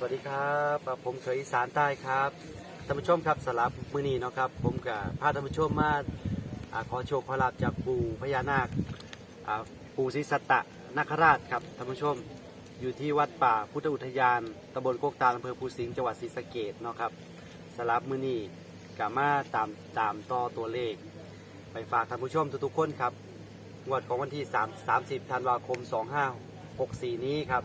สวัสดีครับผมเคยอีสานใต้ครับท่านผู้ชมครับสลับมือนีเนาะครับ ผมกับพาท่านผู้ชมมาขอโชคขอลาบจากปู่พญานาคปู่ศรีสัตตะนาคราชครับท่านผู้ชมอยู่ที่วัดป่าพุทธอุทยานตำบลโคกตาลอำเภอภูสิงห์จังหวัดศรีสะเกษเนาะครับสลับมือนีกับมาตามตามต่อตัวเลข ไปฝากท่านผู้ชมทุกๆคนครับงวดของวันที่ 3 30ธันวาคม 2564 นี้ครับ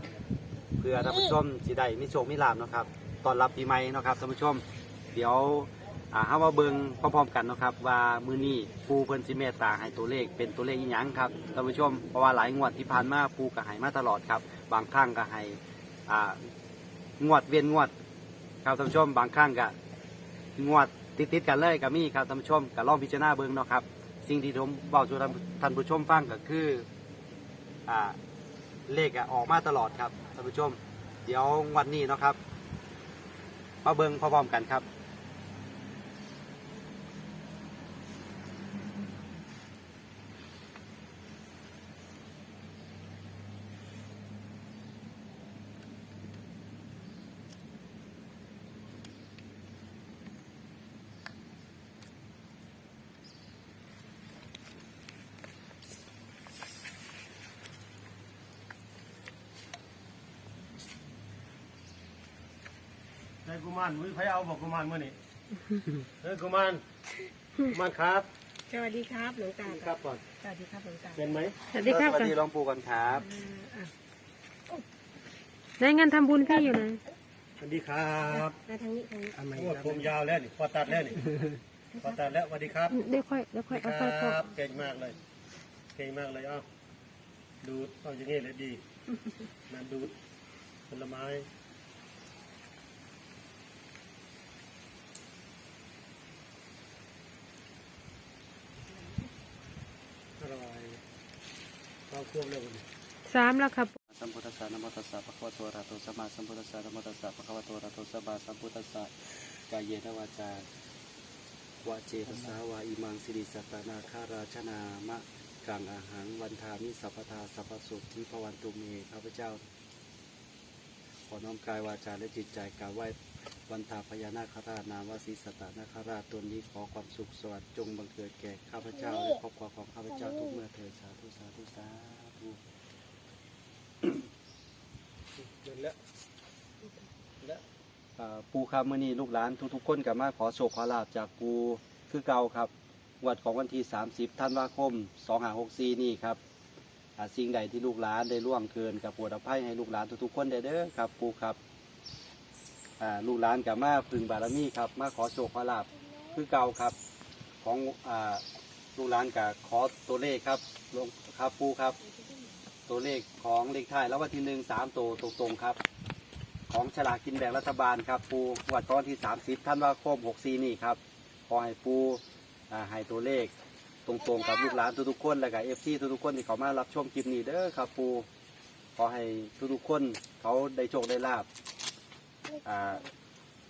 เพื่อท่านผู้ชมสิได้มิโชคมิลาบนาะครับตอนรับปีใหม่เนาะครับท่านผู้ชม เดี๋ยวอ่าเฮามาเบิ่งพร้อมๆกันเนาะครับ ว่ามื้อนี้ปูเพิ่นสิเมตตาให้ตัวเลขเป็นตัวเลขอีหยังครับท่านผู้ชมเพราะว่าหลายงวดที่ผ่านมาปูก็ให้มาตลอดครับ บางครั้งก็ให้อ่างวดเวียนงวด ครับท่านผู้ชม บางครั้งก็งวดติดๆกันเลยก็มีครับท่านผู้ชมก็ลองพิจารณาเบิ่งเนาะครับ สิ่งที่ผมบอกสู่ท่านผู้ชมฟังก็คืออ่าเลขอะออกมาตลอดครับท่านผู้ชม เดี๋ยววันนี้เนาะครับ มาเบิ่งพร้อมๆกันครับ ไอ้กุมารมือไผเอาบอกกุมารมื่อนี่เฮ้ยกุมารกุมารครับสวัสดีครับหลวงตาครับก่อนสวัสดีครับหลวงตาเป็นไหมสวัสดีครับสวัสดีหลวงปู่ก่อนครับอ่าอะในเงินทำบุญพี่อยู่นะสวัสดีครับมาทางนี้ทางนี้โอ้ผมยาวแล้วนี่พอตัดแล้วนี่พอตัดแล้วสวัสดีครับเดี๋ยวค่อยเดี๋ยวค่อยคเอารัค่อยพอบเก่งมากเลย เก่งมากเลยเอ้าดูดเอาอย่างงี้เลยดีนั่นดูดผลไม้อร่อยข้าวควบเลยวันนี้ สามแล้วครับสัมพุทธัสสะนะโมตัสสะภะคะวะโตอะระหะโตสัมมาสัมพุทธัสสะนะโมตัสสะภะคะวะโตอะระหะโตสัมมาสัมพุทธัสสะกายเยนวาจาวาเจตสาวาอิมังสิริสัตตนาคาราชนามะกังอาหังวันทามิสัพพทาสัพพสุขที่พระวันตุเมข้าพเจ้า ขอน้อมกายวาจาและจิตใจกล่าวไหว้ วันทาพญานาคราชนามวสีสตตนาคราชตนนี้ขอความสุขสวัสดิ์จงบังเกิดแก่ข้าพเจ้าและครอบครัวของข้าพเจ้าทุกเมื่อเถิดสาธุสาธุสาธุเดินแล้วแล้วอ่าปูครับมื่อนี้ลูกหลานทุกๆคนกับมาขอโชคขอลาบจากปูคือเก่าครับงวัดของวันที่ 30ธันวาคม2564 นี่ครับอ่าสิ่งใดที่ลูกหลานได้ล่วงเกินกับปวดอภัยให้ลูกหลานทุกๆคนได้เด้อครับปูครับ อ่าลูกหลานกับมาพึงบารมีครับ มาขอโชคขอลาบคือเก่าครับ ของอ่าลูกหลานกับขอตัวเลขครับลงครับปูครับ ตัวเลขของเลขท้ายแล้ววันที่หนึ่งสามตัวตรงๆครับ ของฉลากกินแบ่งรัฐบาลครับปูวัดตอนที่30ธันว่าคม64นี่ครับขอให้ปูอ่าให้ตัวเลขตรงๆกับลูกหลานทุกๆคนและกับเอฟซีทุกๆคนที่เขามารับชมคลิปนี้เด้อครับปูขอให้ทุกๆคนเขาได้โชคได้ลาบ อ่า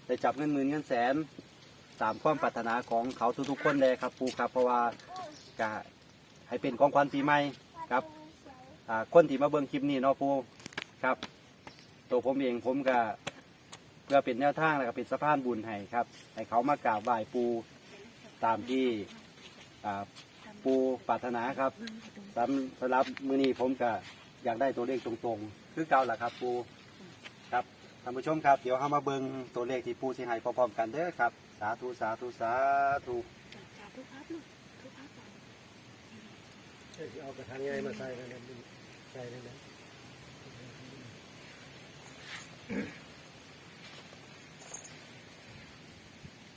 ได้จับเงินหมื่นเงินแสนตามความปรารถนาของเขาทุกๆคนเลยครับปูครับ เพราะว่ากะให้เป็นของขวัญปีใหม่ครับอ่าคนที่มาเบิ่งคลิปนี้เนาะปูครับ ตัวผมเองผมก็เพื่อเป็นแนวทางแล้วก็เป็นสะพานบุญให้ครับ ให้เขามากราบไหว้ปูตามที่อ่าปูปรารถนาครับสำสำหรับมือนี้ผมก็อยากได้ตัวเลขตรงๆ คือเก่าแหละครับปู ท่านผู้ชมครับ เดี๋ยวเรามาเบิ่งตัวเลขที่ปูสิให้พร้อมๆกันเด้อครับ สาธุสาธุสาธุสาธุครับลูกทุกครับเอ้ยเอากระถางใหญ่มาใส่กันเลยใส่เลยนะ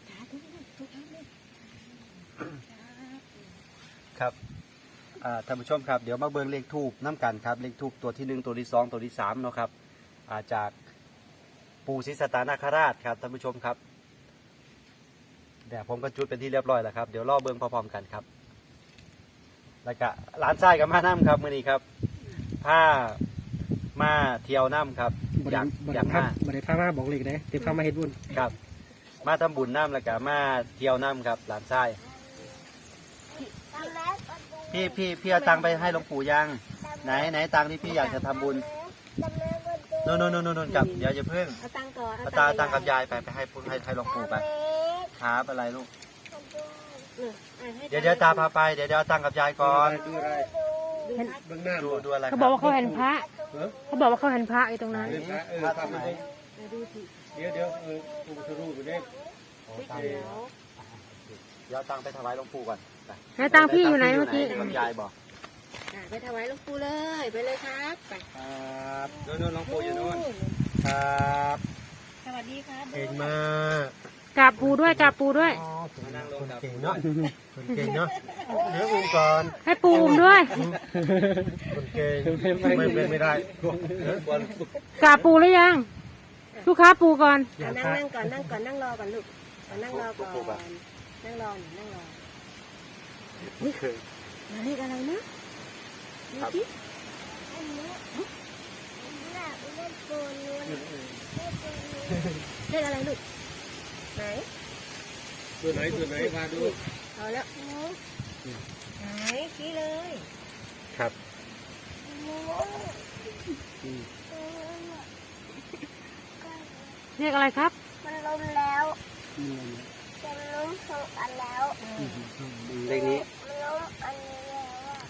สาธุทุกครับลูกครับท่านผู้ชมครับ เดี๋ยวมาเบิ่งเลขทูบน้ำกันครับ เลขทูบตัวที่หนึ่งตัวที่สองตัวที่สามเนาะครับอาจาก ปู่ศรีสตตานาคราชครับท่านผู้ชมครับเดี๋ยวผมก็จุดเป็นที่เรียบร้อยแล้วครับเดี๋ยวรอเบิ่งพร้อมๆกันครับ แล้วก็หลานชายกับมาน้ำครับมื่อนี้ครับผ้ามาเที่ยวน้ำครับ บอยากริอยากมา บริภาพมาบอกเลยนะเต็มพามาเฮ็ดบุญครับ มาทำบุญน้ำแล้วก็มาเที่ยวน้ำครับหลานชายพี่พี่พี่เอาตังค์ไปให้หลวงปู่ยังไหนไหนตังค์ที่พี่อยากจะทำบุญ ดำเนินบ นตัวโน่นโน่นโน่นโน่นกลับเดี๋ยวอย่าเพิ่งเอาตังค์ก่อนเอาตาตังกับยายไปไปให้ให้ให้หลวงปู่ไปครับอะไรลูกเอออะให้เดี๋ยวเดี๋ยวตาพาไปเดี๋ยวเดี๋ยวเอาตังกับยายก่อนดูอะไรดูนะเบื้องหน้าดูดูดูอะไรเขาบอกว่าเขาเห็นพระเออเขาบอกว่าเขาเห็นพระอยู่ตรงนั้นเดินพระเออพระทำทำไปไมเดี๋ยวดูสิเดี๋ยวเดี๋ยวเออปูทะลุไปเนี่ยเดี๋ยวเดี๋ยวเอาตังไปถวายหลวงปู่ก่อนไป ไหนตังพี่อยู่ไหนเมื่อกี้ กับยายบอก อะไปถวายหลวงปู่เลยไปเลยครับไปครับโน่นโน่นหลวงปู่อยู่โน่นครับสวัสดีครับเก่งมากกราบปูด้วยกราบปูด้วยมานั่งลงคนกับเก่งเนาะคนเก่งเนาะเดี๋ยวอุ้มก่อนให้ปูอุ้มด้วยคนเก่งไม่เป็นไม่ได้เออกราบปูหรือยังลูกค้าปูก่อนอย่านั่งพลาดนั่งก่อนนั่งก่อนนั่งรอก่อนลูกเอานั่งรอก่อนนั่งรอหน่อยนั่งรอไม่เคย มาเรียกอะไรนะ ดูสิเรียกอะไรลูกไหนตัวไหนตัวไหนมาดูเอาแล้วไหนชี้เลย ครับเรียกอะไรครับ มันล้มแล้วจะล้มสองอันแล้วเลขนี้มันล้มอันนี้แล้วอะ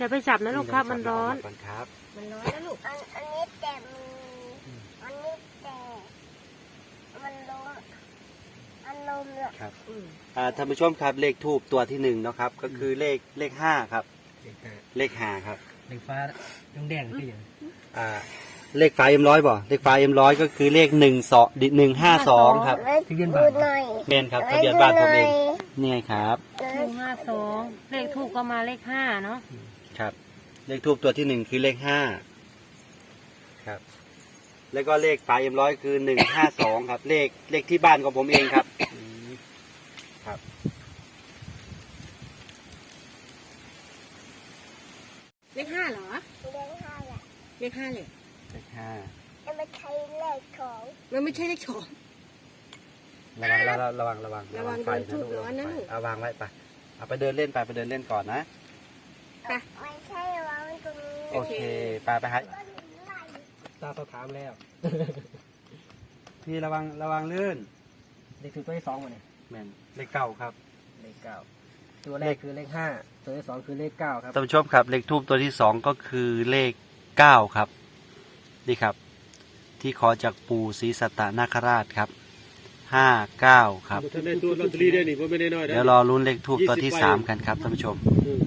อย่าไปจับนะลูกครับมันร้อนก่อนครับ มันร้อนนะลูกอันอันนี้แต่มืออันนี้แต่มันล้มอันล้มเลยครับอืมอ่าท่านผู้ชมครับเลขทูบตัวที่หนึ่งเนาะครับ ก็คือเลขเลขห้าครับ เลขห้าครับเหล็กฟ้าต้องแดงคืออย่างอ่าเลขฟ้าเอ็มร้อยบ่เลขฟ้าเอ็มร้อยก็คือเลขหนึ่งสองหนึ่งห้าสองครับที่เรียนบ้าดูนหน่อยเมนครับทะเบียนบ้านผมเองนี่ไงครับหนึ่งห้าสองเลขถูกก็มาเลขห้าเนาะ ครับ เลขทูบตัวที่หนึ่งคือเลขห้าครับ แล้วก็เลขฟ้าเอ็มร้อยคือหนึ่งห้าสองครับ เลขเลขที่บ้านของผมเองครับครับ เลขห้าเหรอ เลี้ยงห้าอะเลขห้าเลยเลขห้าจะมาใช้เลขของมันไม่ใช่เลขสอง ระวังระวังระวังระวังระวังไฟโดนทูบร้อนนะไฟลูก เอาวางไว้ไปเอาไปเดินเล่นไปไปเดินเล่นก่อนนะ ไม่ใช่วางไว้ตรงนี้โอเคไปไปฮะตาเขาถามแล้ว พี่ระวังระวังลื่นเลขถูกตัวที่สองมาเนี่ยแมนเลขเก้าครับเลขเก้าตัวแรกคือเลขห้าตัวที่สองคือเลขเก้าครับท่านผู้ชมครับ เลขทูบตัวที่สองก็คือเลขเก้าครับ นี่ครับ ที่ขอจากปู่ศรีสัตตนาคราชครับห้าเก้าครับท่านได้ตัวลอตเตอรี่ได้นี่ผมไม่ได้น้อยนะเดี๋ยวรอลุ้นเลขทูบตัวที่สามกันครับท่านผู้ชม อืม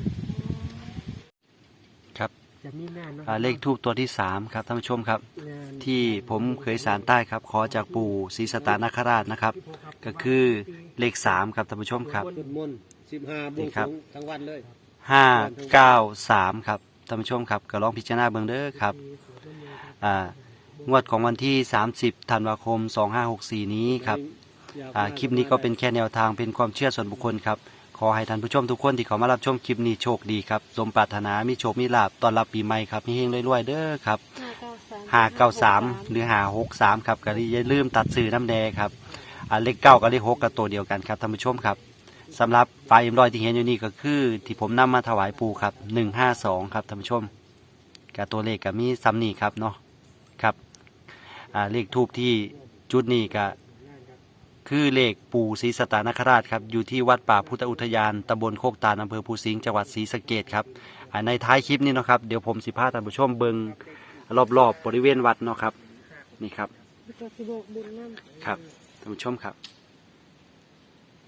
เนาะอ่าเลขทูบตัวที่สามครับท่านผู้ชมครับงานที่ผมเคยสารใต้ครับ ขอจากปู่ศรีสัตตนาคราชนะครับ ก็คือเลขสามครับท่านผู้ชมครับสุดมนต์สิบห้าบวนี่งครัสบรวงทั้งวันเลยห้าเก้าสามครับท่านผู้ชมครับก็ลองพิจารณาเบิ่งเด้อครับอ่างวดของวันที่ 30ธันวาคม 2564 นี้ครับอ่าคลิปนี้ก็เป็นแค่แนวทางเป็นความเชื่อส่วนบุคคลครับ ขอให้ท่านผู้ชมทุกคนที่เขามารับชมคลิปนี้โชคดีครับสมปรารถนามีโชคมีลาบตอนรับปีใหม่ครับมีเฮงรวยๆเด้อครับห้าเก้าสามหรือห้าหกสามครับก็อย่าลืมตัดสื่อน้ำแดงครับอ่าเลขเก้ากับเลขหกกับตัวเดียวกันครับท่านผู้ชมครับสำหรับไฟเอ็มรอยที่เห็นอยู่นี่ก็คือ ที่ผมนำมาถวายปูครับหนึ่งห้าสองครับท่านผู้ชมกับตัวเลขกับมีซัมนี่ครับเนาะครับอ่าเลขทูบที่จุดนี้ก็ คือเลขปู่ศรีสตานคราชครับอยู่ที่วัดป่าพุทธอุทยานตำบลโคกตาลอำเภอภูสิงห์จังหวัดศรีสะเกดครับอ่าในท้ายคลิปนี้เนาะครับเดี๋ยวผมสิพาท่านผู้ชมเบิงรอบๆบบริเวณวัดเนาะครับนี่ครับตัวสิโบกบุญน้ครับท่านผู้ชมครับ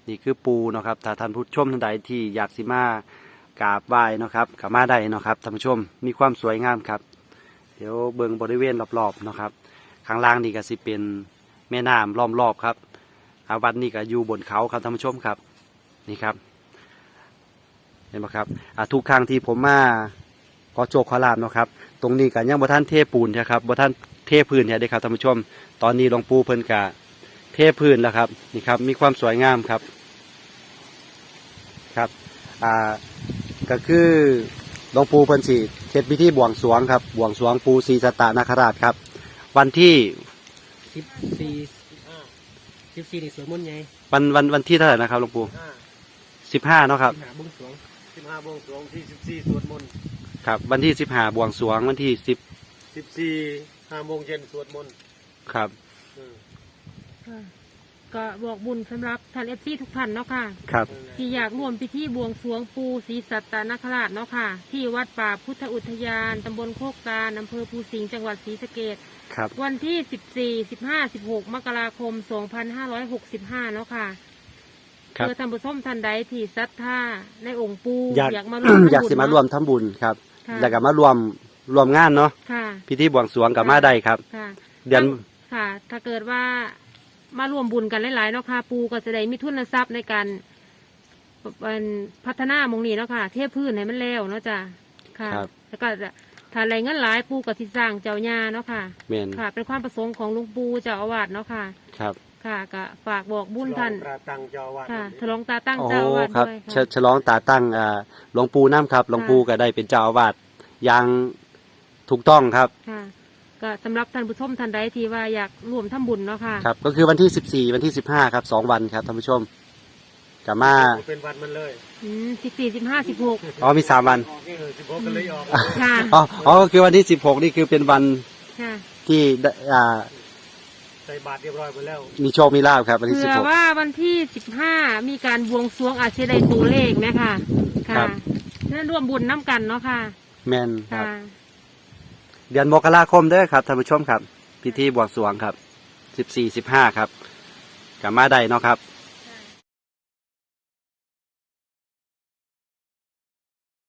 นี่คือปูเนาะครับถ้าท่านผู้ชมท่านใดที่อยากสิมากราบไหว้เนาะครับกราบมาได้เนาะครับท่านผู้ชมมีความสวยงามครับ เดี๋ยวเบิงบริเวณรอบๆเนาะครับข้างล่างนี่ก็สิเป็นแม่น้ำล้อมรอบครับ อาวัดนี่ก็อยู่บนเขาครับท่านผู้ชมครับ นี่ครับ เห็นไหมครับทุกครั้งที่ผมมาขอโจกขอลาบเนาะครับ ตรงนี้ก็ยังบ่ท่านเทปูนนะครับบ่ท่านเทพื้นเนี่ยเด้ครับท่านผู้ชม ตอนนี้หลวงปู่เพิ่นกะเทพื้นแล้วครับ นี่ครับ มีความสวยงามครับ ครับ อ่า ก็คือหลวงปู่เพิ่นสิเฮ็ดพิธีบวงสรวงครับ บวงสรวงปู่ศรีสตตนาคราชครับ วันที่สิบสี่ สิบสี่นี่สวยมนต์ไงวันวันวันที่เท่าไหร่นะครับหลวงปู่ห้าสิบห้าเนาะครับ สิหาบุ้งสรวงสิบห้าบวงสรวงที่สิบสี่สวดมนต์ครับ วันที่สิบห้าบวงสรวงวันที่สิบสิบสี่ห้าโมงเย็นสวดมนต์ครับ อืมค่ะ ก็บอกบุญสำหรับท่านเอฟซีทุกท่านเนาะค่ะ ครับ ที่อยากร่วมพิธีบวงสรวงปูศรีสัตตนคราชเนาะค่ะ ที่วัดป่าพุทธอุทยานตำบลโคกตาลอำเภอภูสิงห์จังหวัดศรีสะเกษครับ วันที่ 14 15 16 มกราคม 2565 เนาะค่ะครับ เพื่อทำบุญส้มทันใดที่ศรัทธาในองค์ปูอยาก มาร่วม อยากสิทำบุญมาร่วมทำบุญครับ ค่ะ แล้วก็มารวมรวมงานเนาะ ค่ะ พิธีบวงสรวงกับมาได้ครับ ค่ะเดือน ค่ะ ถ้าเกิดว่า มาร่วมบุญกันหลายๆเนาะค่ะ ปูก็จะได้มีทุนทรัพย์ในการเป็นพัฒนาหมองนี้เนาะค่ะ เทพื้นให้มันแล้วเนาะจ้ะค่ะ ครับ แล้วก็จะถ้าอะไรเงินหลายปูก็สิสร้างเจ้าญาเนาะค่ะเมนค่ะ เป็นความประสงค์ของหลุงปูเจ้าอาวาสเนาะค่ะ ครับ ค่ะก็ฝากบอกบุญท่านลองตราตังเจ้าอาวาสค่ะวันฉนี้ลองตาตั้งโอ้เจ้าอาวาสครับด้วยฉค่ะ ฉลองตาตั้งอ่าหลวงปู่น้ำครับหลวงปู่ก็ได้เป็นเจ้าอาวาสอย่างถูกต้องครับ ค่ะ ก็สำหรับท่านผู้ชมท่านใดที่ว่าอยากร่วมทำบุญเนาะค่ะครับ ก็คือวันที่14วันที่15ครับสองวันครับท่านผู้ชมกับมาเป็นวันมันเลยอืมสิบสี่สิบห้าสิบหกอ๋อมีสามวันเออสิบหกก็เลยออกค่ะอ๋ออ๋อก็คือวันที่16นี่คือเป็นวันค่ะที่ได้อ่าใส่บาตรเรียบร้อยไปแล้วมีโชคมีลาบครับวันที่เผื่อว่าวันที่สิบห้ามีการบวงสรวงอาจจะได้ตัวเลขไหมค่ะค่ะนั่นร่วมบุญน้ำกันเนาะค่ะ16แมนครับ ค่ะ เดือนมกราคมเด้อครับท่านผู้ชมครับ พิธีบวงสรวงครับสิบสี่สิบห้าครับกับมาได้เนาะครับ